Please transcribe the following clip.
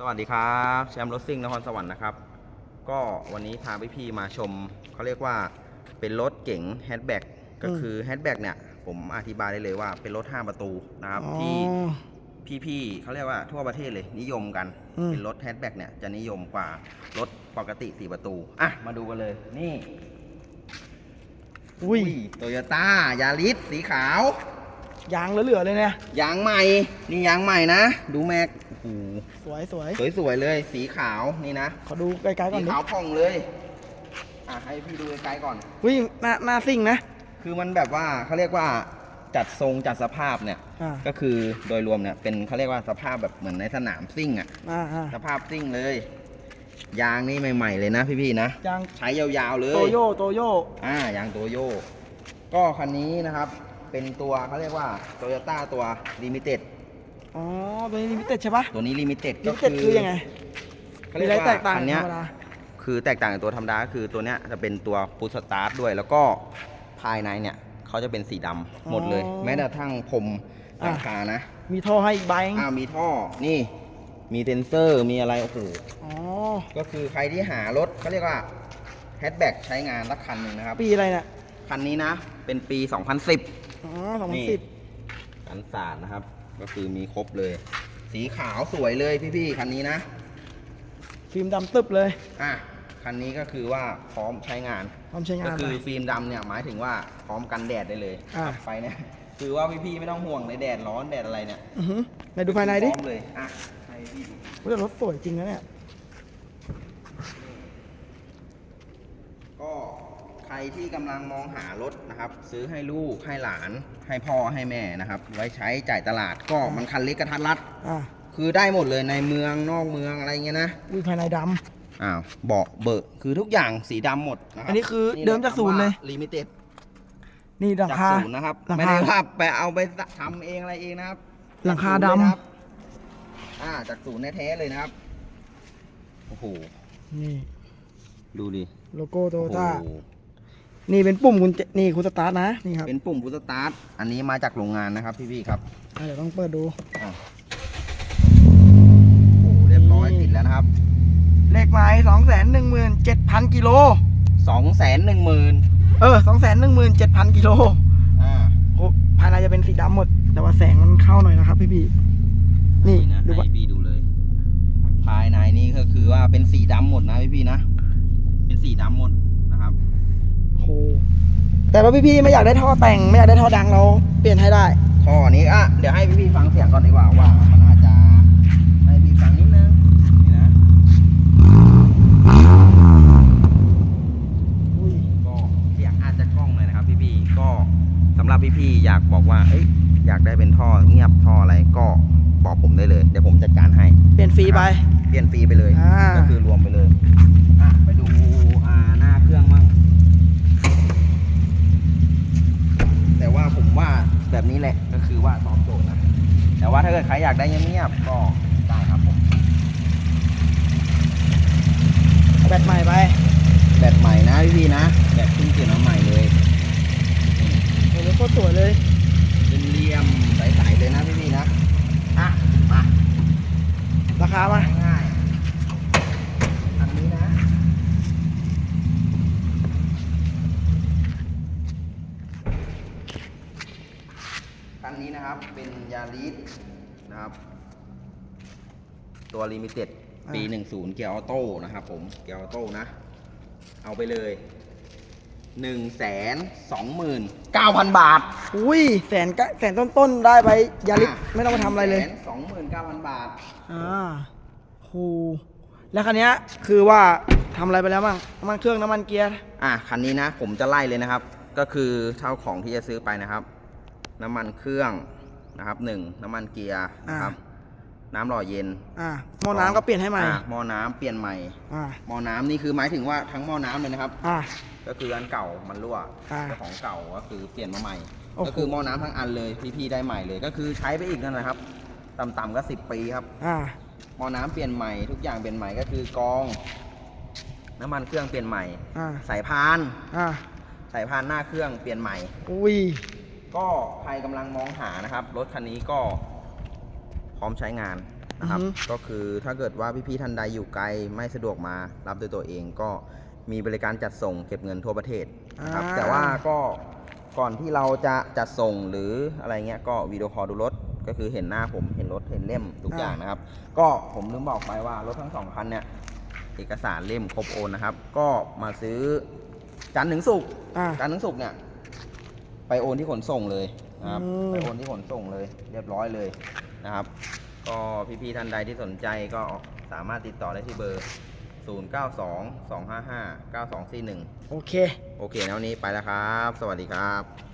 สวัสดีครับแชมป์รถซิ่งนครสวรรค์นะครับ ก็วันนี้พาพี่ๆมาชมเขาเรียกว่าเป็นรถเก๋งแฮชแบ็กก็อืมคือแฮชแบ็กเนี่ย ผมอธิบายได้เลยว่าเป็นรถ 5 ประตูนะครับอ๋อที่พี่ๆเขาเรียกว่าทั่วประเทศเลยนิยมกันอืมเป็นรถแฮชแบ็กเนี่ยจะนิยมกว่ารถปกติ 4 ประตู อะ มาดูกันเลย นี่ อุ้ยโตโยต้ายาริสสีขาว ยางเหลือๆเลยเนี่ยยางใหม่นี่ยางใหม่นะ ดูแม็กโอ้โหสวยสวยสวยๆเลย สีขาวนี่นะขอดูไกลๆก่อสีนดิขาวผ่องเลยอะให้พี่ดูไกลๆก่อนอุ้ยหน้าหน้าซิ่งนะคือมันแบบว่าเขาเรียกว่าจัดทรงจัดสภาพเนี่ย อ่าก็คือโดยรวมเนี่ยเป็นเขาเรียกว่าสภาพแบบเหมือนในสนามซิ่งอะอ่าอ่าสภาพซิ่งเลย ยางนี่ใหม่ๆเลยนะพี่ๆนะ ยางใช้ยาวๆเลยโตโยโตโยอ่ายางโตโยก็คันนี้นะครับ เป็นตัวเขาเรียกว่าโตโยต้าตัวลิมิเต็ดอ๋อตัวนี้ลิมิเต็ดใช่ปะตัวนี้ลิมิเต็ดลิก็มิเต็ดคือยังไงเขามีเรียอะไรกว่าแตกต่างคักันนเนี้ธยรรมดาคือแตกต่างจากตัวธรรมดาก็คือตัวเนี้ยจะเป็นตัวพุทสตาร์ทด้วย แล้วก็ภายในเนี่ยเขาจะเป็นสีดำหมดเลยอ๋อแม้แต่ทั้งพรมหลังอะคานะมีท่อให้อีกใบอ้าวมีท่อนี่มีเซนเซอร์มีอะไรโอ้โหอ๋อก็คือใครที่หารถเขาเรียกว่าแฮชแบ็กใช้งานสักคันหนึ่งนะครับ ปีอะไรเนี่ย คันนี้นะ เป็นปี 2010อ๋อสองพันนี่สิบกันศาสตร์นะครับ ก็คือมีครบเลย สีขาวสวยเลยพี่ๆคันนี้นะ ฟิล์มดำตึบเลยอะคันนี้ก็คือว่าพร้อมใช้งาน พร้อมใช้งาก็นคือไปฟิล์มดำเนี่ยหมายถึงว่าพร้อมกันแดดได้เลยอ่าขับไปเนี่ยคือว่าพี่ๆไม่ต้องห่วงในแดดร้อนแดดอะไรเนี่ยอือหือไหนดูภายในดิพร้อมเลยอะให้พี่ดูอุ๊ยแต่รถสวยจริงนะเนี่ยก็ ใครที่กำลังมองหารถนะครับ ซื้อให้ลูกให้หลานให้พ่อให้แม่นะครับ ไว้ใช้จ่ายตลาดก็มันคันเล็กกระทัดรัดอ่าคือได้หมดเลยในเมืองนอกเมืองอะไรเงี้ยนะอุ้ยภายในดอ้าวเบาะเบอะคือทุกอย่างสีดำหมดนะครัอันนี้คือเดิมจากศูนย์เลย ลิมิเต็ดำนี่หลังจากคา ศูนย์นะครับหลังคา ไม่ได้ว่าไปเอาไปทำเองอะไรเองนะครับหลังคาจากศูนย์เลยดำนะครับอ่าจากศูนย์แท้ๆเลยนะครับ โอ้โห นี่ดูดิ โลโก้โตโยโอ้โห ต้า นี่เป็นปุ่มคุณเจนี่คุณสตาร์ทนะนี่ครับเป็นปุ่มพุทสตาร์ทอันนี้มาจากโรงงานนะครับพี่ๆครับอะเดี๋ยวต้องเปิดดูอะโอ้โหเรียบร้อยติดแล้วนะครับเลขหมายสองแสนหนึ่งหมื่นเจ็ดพันกิโล สองแสนหนึ่งหมื่นเออสองแสนหนึ่งหมื่นเจ็ดพันกิโลอ่า โอ้ภายในจะเป็นสีดำหมด แต่ว่าแสงมันเข้าหน่อยนะครับพี่พี่ๆนี่นะดูว่าให้พี่ดูเลย ภายในนี่ก็คือว่าเป็นสีดำหมดนะพี่ๆนะ เป็นสีดำหมดนะครับโห แต่ว่าพี่พี่ๆไม่อยากได้ท่อแต่งไม่อยากได้ท่อดังเราเปลี่ยนให้ได้ท่อนี้อะเดี๋ยวให้พี่ๆฟังเสียงก่อนดีกว่าว่ามันอาจจะให้พี่ฟังนิดนึงนี่นะอุ้ยก็เสียงอาจจะกล้องเลยนะครับ พี่ๆก็สำหรับพี่ๆอยากบอกว่าเอ้ยอยากได้เป็นท่อเงียบท่ออะไรก็บอกผมได้เลยเดี๋ยวผมจัดการให้ เปลี่ยนฟรีไป เปลี่ยนฟรีไปเลยอ่าก็คือรวมไปเลยอะไปดูอ่าหน้าเครื่องมั่ง แต่ว่าผมว่าแบบ นี้แหละก็คือว่าตอบโจทย์นะแต่ว่าถ้าเกิดใครอยากได้เงียบๆก็ได้ครับผมแบตใหม่ไปแบตใหม่นะพี่ๆนะแบตขึ้นเกียร์น้ำใหม่เลยโอ้โหโคตรสวยเลย เป็นเรียมๆใสๆเลยนะพี่ๆนะอะมาราคามา ง่ายๆอันนี้นะ คันนี้นะครับเป็นยาริสนะครับ ตัวลิมิเต็ดปีอ่า10 เกียร์ออโต้นะครับผม เกียร์ออโต้นะ เอาไปเลย1 2 9 0 0 0บาท อุ้ยแสนกะแสนต้นๆ ได้ไปยาลิสไม่ต้องมาทำอะไรเลยสองหมื่นเก้าพันบาท อ่าโหแล้วคันเนี้ยคือว่าทำอะไรไปแล้วบ้างน้ำมันเครื่องน้ำมันเกียร์ อะคันนี้นะ ผมจะไล่เลยนะครับ ก็คือเท่าของที่จะซื้อไปนะครับ น้ำมันเครื่องนะครับหนึ่งน้ำมันเกียร์นะครับ น้ำหล่อเย็นอ่าหม้อน้ำก็เปลี่ยนให้ใหม่อะหม้อน้ำเปลี่ยนใหม่อ่าหม้อน้ำนี่คือหมายถึงว่าทั้งหม้อน้ำเลยนะครับอ่าก็คืออันเก่ามันรั่วอ่าเจ้าของเก่าก็คือเปลี่ยนมาใหม่โอ้โหก็คือหม้อน้ำทั้งอันเลยพี่ๆได้ใหม่เลย ก็คือใช้ไปอีกนั่นแหละครับต่ำๆก็สิบปีครับอ่าหม้อน้ำเปลี่ยนใหม่ทุกอย่างเปลี่ยนใหม่ก็คือกรอง น้ำมันเครื่องเปลี่ยนใหม่อ่าสายพานอ่าสายพานหน้าเครื่องเปลี่ยนใหม่ อุ้ย ก็ใครกำลังมองหานะครับ รถคันนี้ก็พร้อมใช้งานนะครับ อือฮึ ก็คือถ้าเกิดว่าพี่ๆท่านใดอยู่ไกลไม่สะดวกมารับด้วยตัวเองก็มีบริการจัดส่งเก็บเงินทั่วประเทศนะครับ อ่า แต่ว่าก็ก่อนที่เราจะจัดส่งหรืออะไรเงี้ยก็วิดีโอคอลดูรถ ก็คือเห็นหน้าผมเห็นรถเห็นเล่มทุกอย่างนะครับ ก็ผมลืมบอกไปว่ารถทั้งสองคันเนี่ยเอกสารเล่มครบโอนนะครับ ก็มาซื้อจันทร์ถึงศุกร์ อ่าจันทร์ถึงศุกร์เนี่ย ไปโอนที่ขนส่งเลยนะครับอืมไปโอนที่ขนส่งเลย เรียบร้อยเลยนะครับ ก็พี่ๆท่านใดที่สนใจก็สามารถติดต่อได้ที่เบอร์ 092 255 9241 โอเค โอเคนะวันนี้ไปแล้วครับ สวัสดีครับ